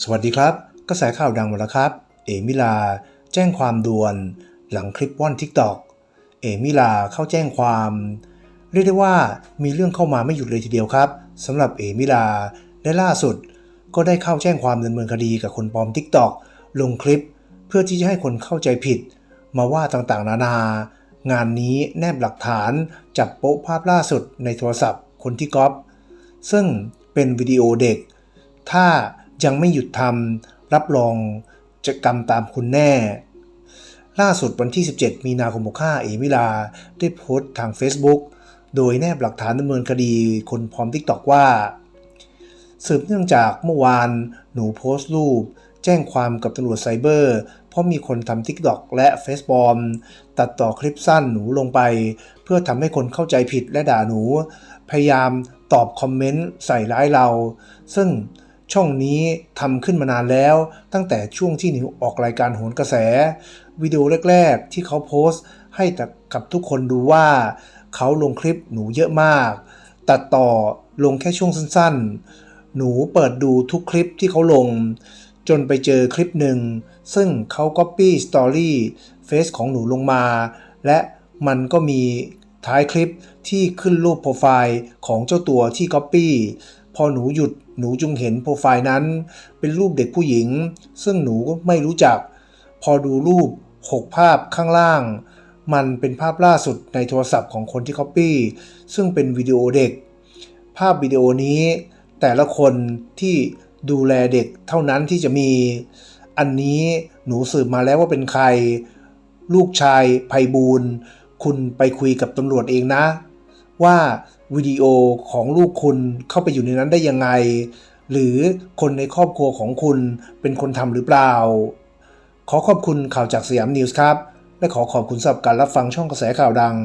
สวัสดีครับ กระแสข่าวดังหมดแล้วครับ เอมิลา แจ้งความด่วน หลังคลิปว่อนทิกตอกเอมิลาเข้าแจ้งความ เรียกได้ว่ามีเรื่องเข้ามาไม่หยุดเลยทีเดียวครับสำหรับเอมิลาและล่าสุด ก็ได้เข้าแจ้งความดำเนินคดีกับคนปลอมทิกตอกลงคลิป เพื่อที่จะให้คนเข้าใจผิด มาว่าต่างๆ นานา งานนี้แนบหลักฐานจับโป๊ะภาพล่าสุดในโทรศัพท์คนที่ก๊อปซึ่งเป็นวิดีโอเด็ก ถ้า ยังไม่หยุดทำรับรองจะกรรมตามคุณแน่ ล่าสุดวันที่ 17 มีนาคม65เอมิลา ได้โพสต์ทาง Facebook โดยแนบหลักฐานดำเนินคดีคนพร้อม TikTok ว่า สืบเนื่องจากเมื่อวานหนูโพสต์รูป แจ้งความกับตำรวจไซเบอร์ เพราะมีคนทำ TikTok และ Facebook ตัดต่อคลิปสั้นหนูลงไป เพื่อทำให้คนเข้าใจผิดและด่าหนู พยายามตอบคอมเมนต์ใส่ร้ายเรา ซึ่ง ช่องนี้ทำขึ้นมานานแล้ว ตั้งแต่ช่วงที่หนูออกรายการโหนกระแส วิดีโอแรก ๆ ที่เขาโพสต์ ให้กับทุกคนดูว่า เขาลงคลิปหนูเยอะมาก ตัดต่อลงแค่ช่วงสั้น ๆ หนูเปิดดูทุกคลิปที่เขาลง จนไปเจอคลิปหนึ่ง ซึ่งเขา Copy Story Face ของหนูลงมา และมันก็มีท้ายคลิปที่ขึ้นรูปโปรไฟล์ของเจ้าตัวที่ Copy พอหนูหยุดหนูจึงเห็นโปรไฟล์นั้น เป็นรูปเด็กผู้หญิง ซึ่งหนูก็ไม่รู้จัก พอดูรูป 6 ภาพข้างล่าง มันเป็นภาพล่าสุดในโทรศัพท์ของคนที่ Copy ซึ่งเป็นวิดีโอเด็ก ภาพวิดีโอนี้ แต่ละคนที่ดูแลเด็กเท่านั้นที่จะมี อันนี้หนูสืบมาแล้วว่าเป็นใคร ลูกชายภัยบูลคุณไปคุยกับตำรวจเองนะ ว่า วิดีโอของลูกคุณเข้าไปอยู่ในนั้นได้ยังไง หรือคนในครอบครัวของคุณเป็นคนทำหรือเปล่า ขอขอบคุณข่าวจากสยามนิวส์ครับ และขอขอบคุณสำหรับการรับฟังช่องกระแสข่าวดัง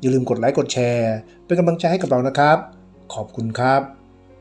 อย่าลืมกดไลค์กดแชร์ เป็นกำลังใจให้กับเรานะครับ ขอบคุณครับ